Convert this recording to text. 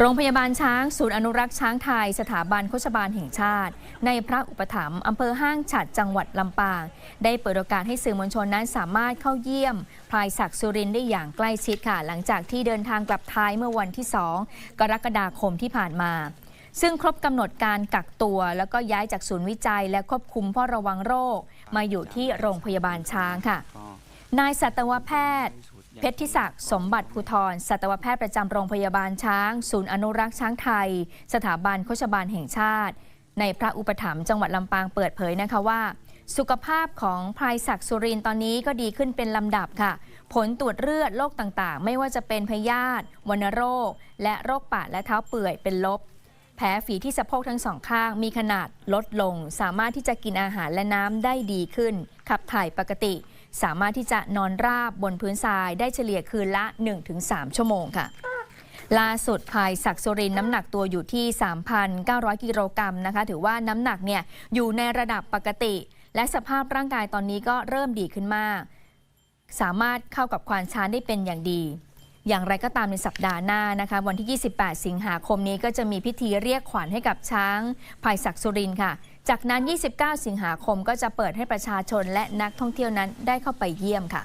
โรงพยาบาลช้าง ศูนย์อนุรักษ์ช้างไทย สถาบันโฆษบาลแห่งชาติ ในพระอุปถัมภ์อำเภอห้างฉัดจังหวัดลำปาง ได้เปิดโอกาสให้สื่อมวลชนนั้นสามารถเข้าเยี่ยมพลายศักดิ์สุรินได้อย่างใกล้ชิดค่ะ หลังจากที่เดินทางกลับไทยเมื่อวันที่ 2 กรกฎาคมที่ผ่านมา ซึ่งครบกำหนดการกักตัว แล้วก็ย้ายจากศูนย์วิจัย และควบคุมเฝ้าระวังโรค มาอยู่ที่โรงพยาบาลช้างค่ะนายสัตวแพทย์ เพชรทิศักดิ์สมบัติภูธรสัตวแพทย์ประจำโรงพยาบาลช้าง ศูนย์อนุรักษ์ช้างไทย สถาบันโฆษบาลแห่งชาติ ในพระอุปถัมภ์จังหวัดลำปางเปิดเผยนะคะว่า สุขภาพของพลายศักดิ์สุรินตอนนี้ก็ดีขึ้นเป็นลำดับค่ะ ผลตรวจเลือดโรคต่างๆ ไม่ว่าจะเป็นพยาธิวัณโรค และโรคปากและเท้าเปื่อยเป็นลบแผลฝีที่สะโพกทั้งสองข้างมีขนาดลดลง สามารถที่จะกินอาหารและน้ำได้ดีขึ้น ขับถ่ายปกติ สามารถที่จะนอนราบบนพื้นทรายได้เฉลี่ยคืนละ 1-3 ชั่วโมงค่ะ ล่าสุดภายศักดิ์สุรินน้ำหนักตัวอยู่ที่ 3,900 กิโลกรัมนะคะ ถือว่าน้ำหนักเนี่ยอยู่ในระดับปกติ และสภาพร่างกายตอนนี้ก็เริ่มดีขึ้นมาก สามารถเข้ากับควานช้างได้เป็นอย่างดีอย่างไรก็ตามในสัปดาห์หน้านะคะวันที่ 28 สิงหาคมนี้ก็จะมีพิธีเรียกขวัญให้กับช้างภายศักดิ์สุรินค่ะ จากนั้น 29 สิงหาคมก็จะเปิดให้ประชาชนและนักท่องเที่ยวนั้นได้เข้าไปเยี่ยมค่ะ